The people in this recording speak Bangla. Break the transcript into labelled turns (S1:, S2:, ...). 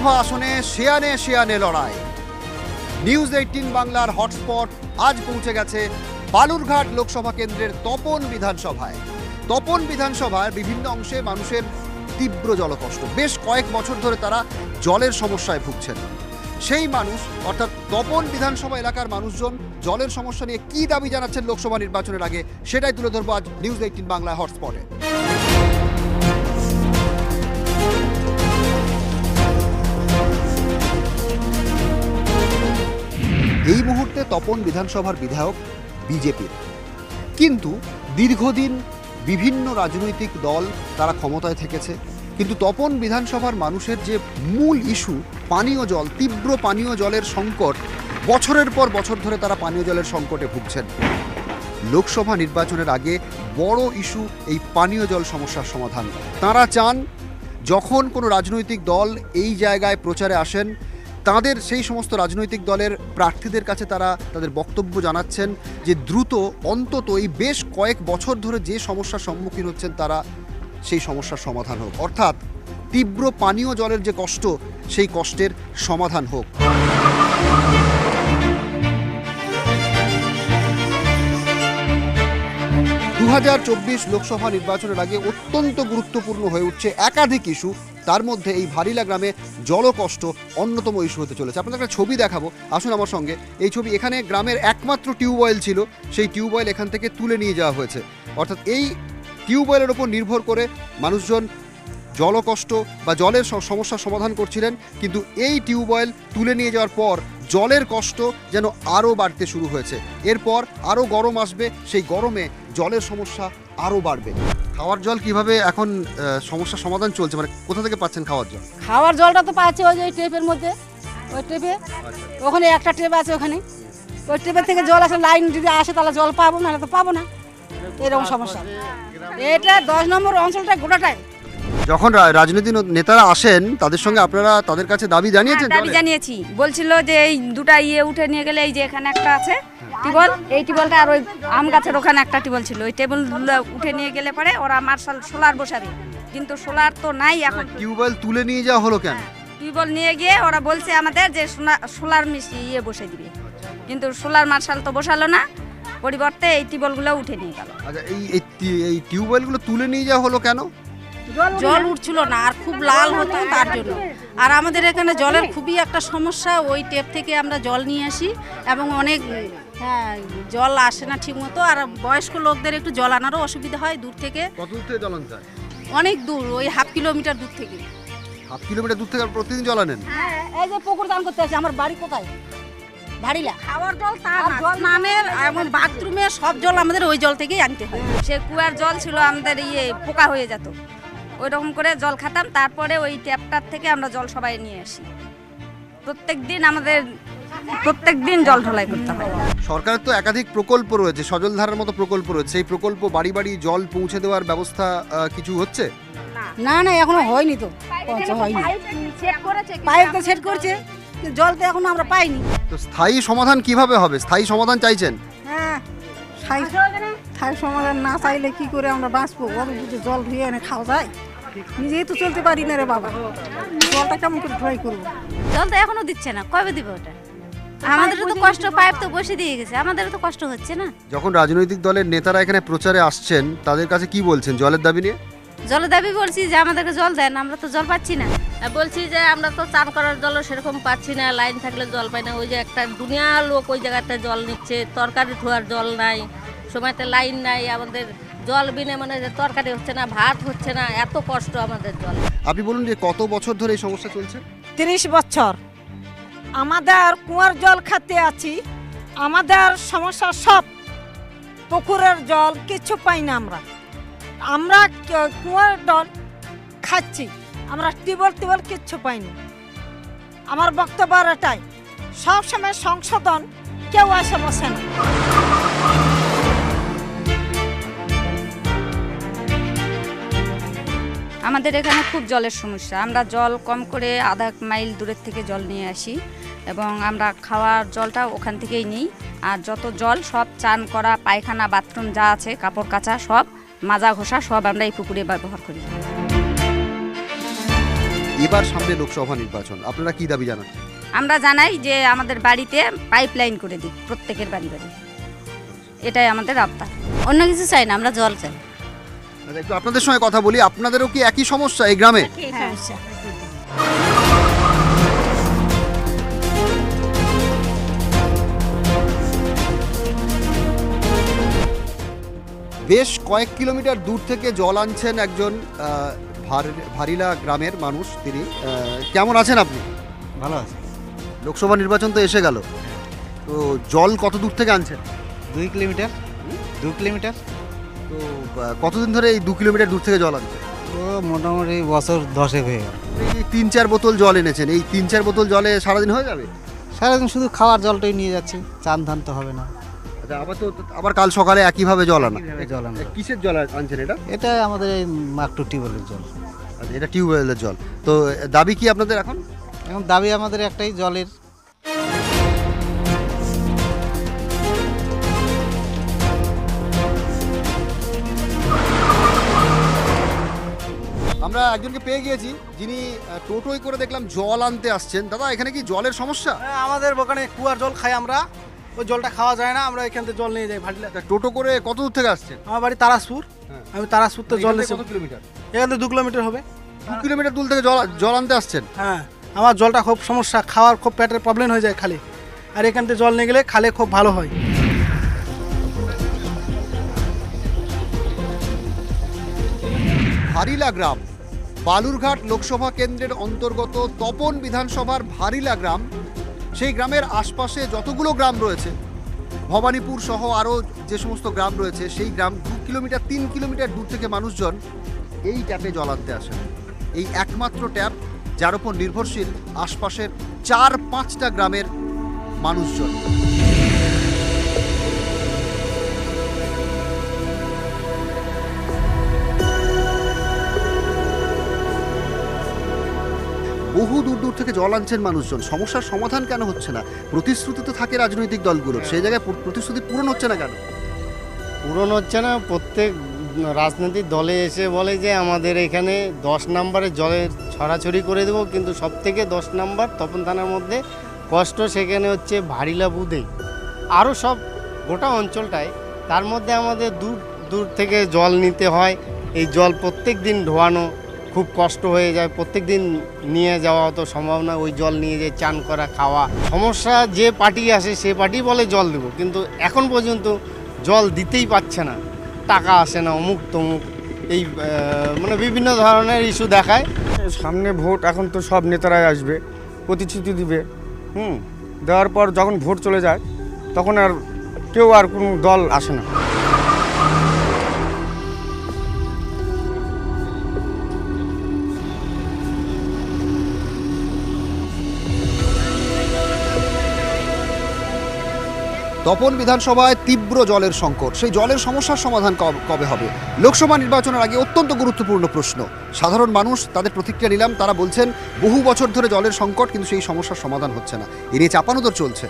S1: লোকসভা আসনে শেয়ানে শেয়ানে লড়াই। নিউজ এইটিন বাংলার হটস্পট আজ পৌঁছে গেছে বালুরঘাট লোকসভা কেন্দ্রের তপন বিধানসভায়। তপন বিধানসভার বিভিন্ন অংশে মানুষের তীব্র জলকষ্ট। বেশ কয়েক বছর ধরে তারা জলের সমস্যায় ভুগছেন। সেই মানুষ, অর্থাৎ তপন বিধানসভা এলাকার মানুষজন, জলের সমস্যা নিয়ে কী দাবি জানাচ্ছেন লোকসভা নির্বাচনের আগে, সেটাই তুলে ধরবো আজ নিউজ এইটিন বাংলায় হটস্পটে। এই মুহূর্তে তপন বিধানসভার বিধায়ক বিজেপির। কিন্তু দীর্ঘদিন বিভিন্ন রাজনৈতিক দল তারা ক্ষমতায় থেকেছে। কিন্তু তপন বিধানসভার মানুষের যে মূল ইস্যু, পানীয় জল, তীব্র পানীয় জলের সংকট, বছরের পর বছর ধরে তারা পানীয় জলের সংকটে ভুগছেন। লোকসভা নির্বাচনের আগে বড় ইস্যু এই পানীয় জল সমস্যার সমাধান। তারা চান যখন কোনো রাজনৈতিক দল এই জায়গায় প্রচারে আসেন তাদের সেই সমস্ত রাজনৈতিক দলের প্রার্থীদের কাছে তারা তাদের বক্তব্য জানাচ্ছেন যে দ্রুত, অন্তত এই বেশ কয়েক বছর ধরে যে সমস্যার সম্মুখীন হচ্ছেন তারা, সেই সমস্যার সমাধান হোক। অর্থাৎ তীব্র পানীয় জলের যে কষ্ট, সেই কষ্টের সমাধান হোক। দু হাজার চব্বিশ লোকসভা নির্বাচনের আগে অত্যন্ত গুরুত্বপূর্ণ হয়ে উঠছে একাধিক ইস্যু। তার মধ্যে এই ভারিলা গ্রামে জলকষ্ট অন্যতম ইস্যু হতে চলেছে। আপনাদের একটা ছবি দেখাবো। আসুন আমার সঙ্গে। এই ছবি এখানে গ্রামের একমাত্র টিউবওয়েল ছিল। সেই টিউবওয়েল এখান থেকে তুলে নিয়ে যাওয়া হয়েছে। অর্থাৎ এই টিউবওয়েলের ওপর নির্ভর করে মানুষজন জলকষ্ট বা জলের সমস্যার সমাধান করছিলেন। কিন্তু এই টিউবওয়েল তুলে নিয়ে যাওয়ার পর জলের কষ্ট যেন আরও বাড়তে শুরু হয়েছে। এরপর আরও গরম আসবে। সেই গরমে জলের সমস্যা আরও বাড়বে। খাওয়ার জল কীভাবে এখন সমস্যা সমস্যার সমাধান চলছে? মানে কোথা থেকে পাচ্ছেন খাওয়ার জল?
S2: খাওয়ার জলটা তো পাচ্ছি ওই যে টেপের মধ্যে। ওই টেপে ওখানে একটা টেপ আছে ওখানে। ওই টেপের থেকে জল আসে লাইন যদি আসে তাহলে জল পাবো না তো পাবো না। এরকম সমস্যা। এটা দশ নম্বর অঞ্চলটা গোটাটাই।
S1: যখন রাজনৈতিক নেতারা আসেন তাদের সঙ্গে আপনারা তাদের কাছে দাবি জানিয়েছেন
S3: হ্যাঁ, দাবি জানিয়েছি। বলছিল যে এই দুটা ইয়ে উঠে নিয়ে গেলে এই যে এখানে একটা আছে টিবল এই টিবলটা আর ওই আম গাছের ওখানে একটা টিবল ছিল। ওই টেবিল উঠে নিয়ে গেলে পরে ওরা মার্শাল সোলার বসাবে। কিন্তু সোলার তো নাই এখন।
S1: টিউবওয়েল তুলে নিয়ে যাওয়া হলো কেন?
S3: টিউবল নিয়ে গিয়ে ওরা বলছে আমাদের যে সোলার মিশি ইয়ে বসে দিবে। কিন্তু সোলার মার্শাল তো বসালো না। পরিবর্তে এই টিবলগুলো উঠে নিয়ে গেল।
S1: আচ্ছা এই এই টিউবওয়েলগুলো তুলে নিয়ে যাওয়া হলো কেন?
S4: জল উঠছিল না আর খুব লাল হতো তার জন্য। আর আমাদের এখানে জলের খুবই একটা সমস্যা ওই টেপ থেকে আমরা জল নিয়ে আসি এবং অনেক হ্যাঁ জল আসে না ঠিক মতো আর বয়স্ক লোকদের একটু জল আনারও অসুবিধা হয় দূর থেকে।
S1: কত দূর থেকে জল আনতে হয়?
S4: অনেক দূর ওই হাফ কিলোমিটার দূর থেকে।
S1: হাফ কিলোমিটার দূর থেকে প্রতিদিন জল আনেন?
S2: হ্যাঁ, এই যে পুকুর দান করতে আছে আমার বাড়ি কোথায়?
S4: খাওয়ার জল তার স্নানের এবং বাথরুমে সব জল আমাদের ওই জল থেকেই আনতে হয়।
S3: সে কুয়ার জল ছিল আমাদের ইয়ে পোকা হয়ে যেত। ওই রকম করে জল খেতাম। তারপরে ওই ট্যাপটার থেকে আমরা জল সবাই নিয়ে আসি। প্রত্যেক দিন আমাদের প্রত্যেক দিন জল ঢোলাই করতে হয়।
S1: সরকারের তো একাধিক প্রকল্প রয়েছে সজলধারার মতো প্রকল্প রয়েছে। সেই প্রকল্প বাড়ি বাড়ি জল পৌঁছে দেওয়ার ব্যবস্থা কিছু হচ্ছে?
S2: না না এখনও হয়নি তো। পৌঁছ হয়নি। পাইপ তো সেট করছে কিন্তু জল তো এখনও আমরা পাইনি।
S1: তো স্থায়ী সমাধান কীভাবে হবে? স্থায়ী সমাধান চাইছেন?
S4: হ্যাঁ স্থায়ী সমাধান না চাইলে কি করে আমরা বাঁচবো? জল ধুয়ে এনে খাওয়া যায়? নিজেই তো চলতে পারি না রে বাবা। জলটা কেমন করে ট্রাই করব?
S5: জল তো এখনও দিচ্ছে না কবে দিবে ওটা? আমাদেরও তো কষ্ট পাইপ তো বসে দিয়ে গেছে আমাদেরও তো কষ্ট হচ্ছে না?
S1: যখন রাজনৈতিক দলের নেতারা এখানে প্রচারে আসছেন তাদের কাছে কি বলছেন জলের দাবি নিয়ে?
S5: জলের দাবি বলছি যে আমাদেরকে জল দেন আমরা তো জল পাচ্ছি না।
S6: আর বলছি যে আমরা তো চান করার জল সেরকম পাচ্ছি না লাইন থাকলে জল পাই না। ওই যে একটা দুনিয়া লোক ওই জায়গাতে জল নিচ্ছে তরকারি ধোয়ার জল নাই সময়তে লাইন নাই আমাদের জল বিনে মানে যে তরকারি হচ্ছে না ভাত হচ্ছে না এত কষ্ট আমাদের জল।
S1: আপনি বলুন যে কত বছর ধরে এই সমস্যা চলছে?
S7: তিরিশ বছর। আমাদের কুয়ার জল খেতে আছি আমাদের সমস্যা সব পুকুরের জল কিছু পাই না আমরা। আমরা কুয়ার জল খাচ্ছি আমরা টিবল টিবল কিচ্ছু পাইনি। আমার বক্তব্য আর এটাই সবসময় সংশোধন কেউ আসে বসে না।
S3: আমাদের এখানে খুব জলের সমস্যা। আমরা জল কম করে আধা মাইল দূরের থেকে জল নিয়ে আসি এবং আমরা খাওয়ার জলটা ওখান থেকেই নিই। আর যত জল সব চান করা পায়খানা বাথরুম যা আছে কাপড় কাচা সব মাজা ঘষা সব আমরা এই পুকুরে ব্যবহার করি।
S1: এবার সামনে লোকসভা নির্বাচন। আপনারা কি দাবি জানান?
S3: আমরা জানাই যে আমাদের বাড়িতে পাইপ লাইন করে দিই প্রত্যেকের বাড়ি বাড়ি। এটাই আমাদের আবদার।
S5: অন্য কিছু চাই না আমরা জল চাই।
S1: আচ্ছা, একটু আপনাদের সঙ্গে কথা বলি। আপনাদেরও কি একই সমস্যা এই গ্রামে? বেশ কয়েক কিলোমিটার দূর থেকে জল আনছেন একজন ভার- ভারিলা গ্রামের মানুষ তিনি। কেমন আছেন আপনি?
S8: ভালো আছেন
S1: লোকসভা নির্বাচন তো এসে গেল। তো জল কত দূর থেকে আনছেন?
S8: দুই কিলোমিটার। দু কিলোমিটার।
S1: তো আহ, কতদিন ধরে এই দু কিলোমিটার দূর থেকে জল আনছেন?
S8: ও মোটামুটি বছর দশেক হয়ে গেল।
S1: এই তিন চার বোতল জল এনেছেন এই তিন চার বোতল জলে সারাদিন হয়ে যাবে?
S8: সারাদিন শুধু খাওয়ার জলটাই নিয়ে যাচ্ছি চান ধান তো হবে না।
S1: আচ্ছা আবার তো আবার কাল সকালে একইভাবে জল আনা।
S8: এইভাবে জল আনব।
S1: কিসের জল আনছেন এটা?
S8: এটা আমাদের এই মাকটু টিউবওয়েলের জল।
S1: আচ্ছা, এটা টিউবওয়েলের জল। তো দাবি কি আপনাদের এখন?
S8: এখন দাবি আমাদের একটাই জলের
S1: আমরা একজনকে পেয়ে গিয়েছি যিনি টোটোয় করে দেখলাম জল আনতে আসছেন। দাদা এখানে কি জলের সমস্যা?
S9: হ্যাঁ, আমাদের ওখানে কুয়ার জল খাই আমরা। ওই জলটা খাওয়া যায় না আমরা এখান থেকে জল নিয়ে যাই ভাটিলা।
S1: টোটো করে কত দূর থেকে আসছেন?
S9: আমার বাড়ি তারাসপুর
S1: হ্যাঁ।
S9: আমি তারাসপুর তো জল
S1: কত কিলোমিটার?
S9: এখান থেকে দু কিলোমিটার হবে।
S1: দু কিলোমিটার দূর থেকে জল জল আনতে আসছেন?
S9: হ্যাঁ আমার জলটা খুব সমস্যা খাওয়ার খুব পেটের প্রবলেম হয়ে যায় খালি। আর এখান থেকে জল নিয়ে গেলে খালে খুব ভালো হয়।
S1: ভারিলা গ্রাম। বালুরঘাট লোকসভা কেন্দ্রের অন্তর্গত তপন বিধানসভার ভারিলা গ্রাম, সেই গ্রামের আশপাশে যতগুলো গ্রাম রয়েছে, ভবানীপুর সহ আরও যে সমস্ত গ্রাম রয়েছে, সেই গ্রাম দু কিলোমিটার, তিন কিলোমিটার দূর থেকে মানুষজন এই ট্যাপে জল আনতে আসেন। এই একমাত্র ট্যাপ, যার উপর নির্ভরশীল আশপাশের চার পাঁচটা গ্রামের মানুষজন। বহু দূর দূর থেকে জল আনছেন মানুষজন। সমস্যার সমাধান কেন হচ্ছে না? প্রতিশ্রুতি তো থাকে রাজনৈতিক দলগুলোর। সেই জায়গায় প্রতিশ্রুতি পূরণ হচ্ছে না কেন?
S10: পূরণ হচ্ছে না। প্রত্যেক রাজনৈতিক দলে এসে বলে যে আমাদের এখানে দশ নম্বরে জলের ছড়াছড়ি করে দেবো, কিন্তু সব থেকে দশ নম্বর তপন থানার মধ্যে কষ্ট সেখানে হচ্ছে ভারিলা বুধে আরও সব গোটা অঞ্চলটায় তার মধ্যে আমাদের দূর দূর থেকে জল নিতে হয়। এই জল প্রত্যেক দিন ধোয়ানো খুব কষ্ট হয়ে যায়। প্রত্যেক দিন নিয়ে যাওয়া অত সম্ভব না ওই জল নিয়ে যে চান করা, খাওয়া। সমস্যা যে পার্টি আসে, সে পার্টি বলে জল দেবো। কিন্তু এখন পর্যন্ত জল দিতেই পারছে না। টাকা আসে না, অমুক তমুক। এই মানে বিভিন্ন ধরনের ইস্যু দেখায়।
S11: সামনে ভোট, এখন তো সব নেতারাই আসবে, প্রতিশ্রুতি দিবে। হুম, দেওয়ার পর যখন ভোট চলে যায়, তখন আর কেউ আর কোনো দল আসে না।
S1: তপন বিধানসভায় তীব্র জলের সংকট। সেই জলের সমস্যার সমাধান কব- হবে? লোকসভা নির্বাচনের আগে অত্যন্ত গুরুত্বপূর্ণ প্রশ্ন। সাধারণ মানুষ তাদের প্রতিক্রিয়া নিলাম। তারা বলছেন, বহু বছর ধরে জলের সংকট, কিন্তু সেই সমস্যার সমাধান হচ্ছে না। এ নিয়ে চাপানোদর চলছে।